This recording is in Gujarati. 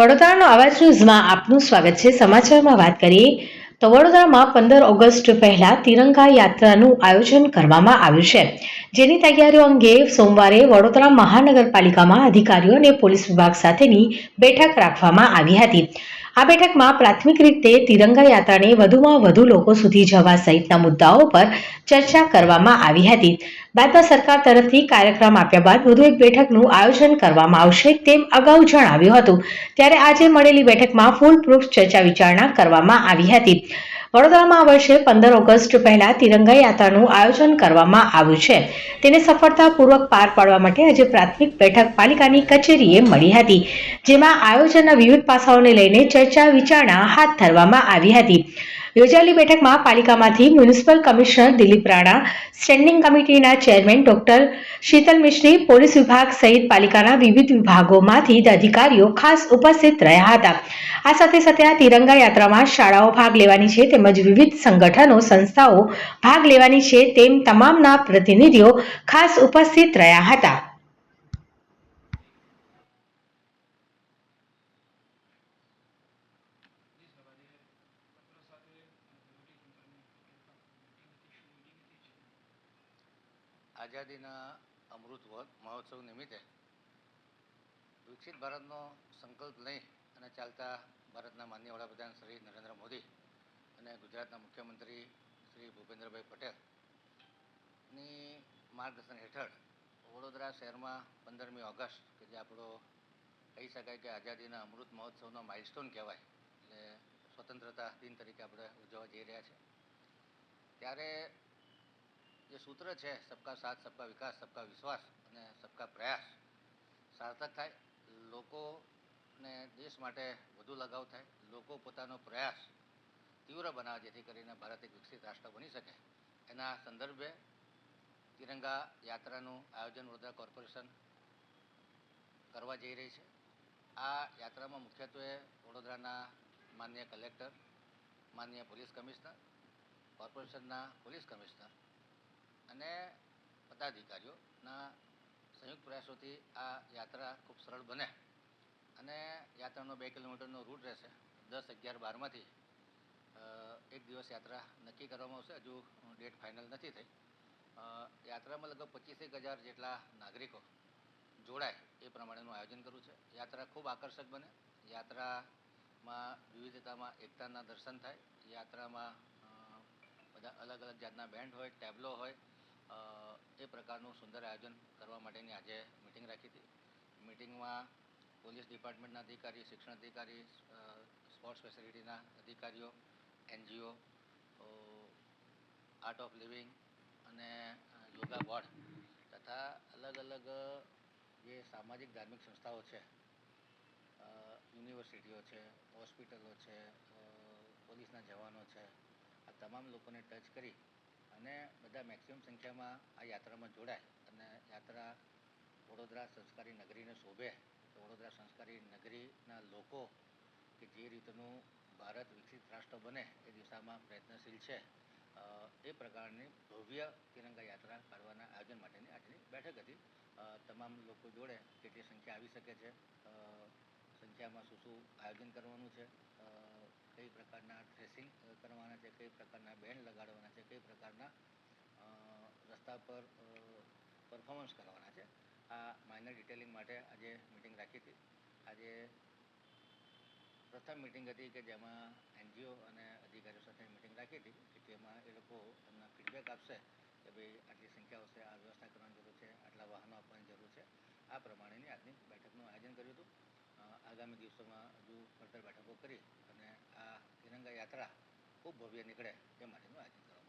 વડોદરાનો અવાજ ન્યૂઝમાં આપનું સ્વાગત છે. સમાચારમાં વાત કરીએ તો વડોદરામાં પંદર ઓગસ્ટ પહેલા તિરંગા યાત્રાનું આયોજન કરવામાં આવ્યું છે. જેની તૈયારીઓ અંગે સોમવારે વડોદરા મહાનગરપાલિકામાં અધિકારીઓ અને પોલીસ વિભાગ સાથેની બેઠક રાખવામાં આવી હતી. આ બેઠકમાં પ્રાથમિક રીતે તિરંગા યાત્રાને વધુમાં વધુ લોકો સુધી જવા સહિતના મુદ્દાઓ પર ચર્ચા કરવામાં આવી હતી. બાદમાં સરકાર તરફથી કાર્યક્રમ આપ્યા બાદ વધુ એક બેઠકનું આયોજન કરવામાં આવશે તેમ અગાઉ જણાવ્યું હતું. ત્યારે આજે મળેલી બેઠકમાં ફૂલ પ્રૂફ ચર્ચા વિચારણા કરવામાં આવી હતી. વડોદરામાં આ વર્ષે પંદર ઓગસ્ટ પહેલા તિરંગા યાત્રાનું આયોજન કરવામાં આવ્યું છે. તેને સફળતાપૂર્વક પાર પાડવા માટે આજે પ્રાથમિક બેઠક પાલિકાની કચેરીએ મળી હતી, જેમાં આયોજનના વિવિધ પાસાઓને લઈને ચર્ચા વિચારણા હાથ ધરવામાં આવી હતી. યોજાયેલી બેઠકમાં પાલિકામાંથી municipal commissioner Dilip Rana, standing કમિટીના chairman doctor Sheetal Mishri, police વિભાગ સહિત પાલિકાના વિવિધ વિભાગોમાંથી અધિકારીઓ ખાસ ઉપસ્થિત રહ્યા હતા. આ સાથે સાથે આ તિરંગા યાત્રામાં શાળાઓ ભાગ લેવાની છે તેમજ વિવિધ સંગઠનો, સંસ્થાઓ ભાગ લેવાની છે તેમ તમામના પ્રતિનિધિઓ ખાસ ઉપસ્થિત રહ્યા હતા. આઝાદીના અમૃત મહોત્સવ નિમિત્તે વિકસિત ભારતનો સંકલ્પ લઈ અને ચાલતા ભારતના માન્ય વડાપ્રધાન શ્રી નરેન્દ્ર મોદી અને ગુજરાતના મુખ્યમંત્રી શ્રી ભૂપેન્દ્રભાઈ પટેલની માર્ગદર્શન હેઠળ વડોદરા શહેરમાં પંદરમી ઓગસ્ટ, કે જે આપણો કહી શકાય કે આઝાદીના અમૃત મહોત્સવનો માઇલસ્ટોન કહેવાય, એટલે સ્વતંત્રતા દિન તરીકે આપણે ઉજવવા જઈ રહ્યા છે. ત્યારે જે સૂત્ર છે, સબકા સાથ, સબકા વિકાસ, સબકા વિશ્વાસ અને સબકા પ્રયાસ. સાર્થક થાય, લોકોને દેશ માટે વધુ લગાવ થાય, લોકો પોતાનો પ્રયાસ તીવ્ર બનાવે જેથી કરીને ભારત એક વિકસિત રાષ્ટ્ર બની શકે. એના સંદર્ભે તિરંગા યાત્રાનું આયોજન વડોદરા કોર્પોરેશન કરવા જઈ રહી છે. આ યાત્રામાં મુખ્યત્વે વડોદરાના માન્ય કલેક્ટર, માન્ય પોલીસ કમિશનર, કોર્પોરેશનના પોલીસ કમિશનર અને પદાધિકારીઓના સંયુક્ત પ્રયાસોથી આ યાત્રા ખૂબ સરળ બને. અને યાત્રાનો બે કિલોમીટરનો રૂટ રહેશે. દસ અગિયાર બારમાંથી એક દિવસ યાત્રા નક્કી કરવામાં આવશે. હજુ ડેટ ફાઇનલ નથી થઈ. યાત્રામાં લગભગ પચીસેક હજાર જેટલા નાગરિકો જોડાય એ પ્રમાણેનું આયોજન કરવું છે. યાત્રા ખૂબ આકર્ષક બને. યાત્રામાં વિવિધતામાં એકતાના દર્શન થાય. યાત્રામાં બધા અલગ અલગ જાતના બેન્ડ હોય, ટેબ્લો હોય એ પ્રકારનું સુંદર આયોજન કરવા માટેની આજે મિટિંગ રાખી હતી. મિટિંગમાં પોલીસ ડિપાર્ટમેન્ટના અધિકારી, શિક્ષણ અધિકારી સ્પોર્ટ્સ ફેસિલિટીના અધિકારીઓ એનજીઓ આર્ટ ઓફ લિવિંગ અને યોગા બોર્ડ તથા અલગ અલગ જે સામાજિક ધાર્મિક સંસ્થાઓ છે યુનિવર્સિટીઓ છે હોસ્પિટલો છે પોલીસના જવાનો છે, આ તમામ લોકોને ટચ કરી અને બધા મેક્સિમમ સંખ્યામાં આ યાત્રામાં જોડાય. અને યાત્રા વડોદરા સંસ્કારી નગરીને શોભે. તો વડોદરા સંસ્કારી નગરીના લોકો કે જે રીતનું ભારત વિકસિત રાષ્ટ્ર બને એ દિશામાં પ્રયત્નશીલ છે. એ પ્રકારની ભવ્ય તિરંગા યાત્રા કાઢવાના આયોજન માટેની આજની બેઠક હતી. તમામ લોકો જોડે કેટલી સંખ્યા આવી શકે છે? સંખ્યામાં શું શું આયોજન કરવાનું છે? કઈ પ્રકારના ડ્રેસિંગ કરવાના છે, કઈ પ્રકારના બેન્ડ લગાડવાના છે, કઈ પ્રકારના રસ્તા પર પરફોર્મન્સ કરવાના છે. આ માઇનર ડિટેલિંગ માટે આજે મિટિંગ રાખી હતી. આજે પ્રથમ મિટિંગ હતી કે જેમાં એનજીઓ અને અધિકારીઓ સાથે મિટિંગ રાખી હતી કે જેમાં એ લોકો એમના ફીડબેક આપશે કે ભાઈ આટલી સંખ્યા હશે આ વ્યવસ્થા કરવાની જરૂર છે, આટલા વાહનો આપવાની જરૂર છે. આ પ્રમાણેની આજની બેઠકનું આયોજન કર્યું હતું. આગામી દિવસોમાં હજુ ફર્ધર બેઠકો કરી આ તિરંગા યાત્રા ખૂબ ભવ્ય નીકળે એ માટેનું આયોજન કરવામાં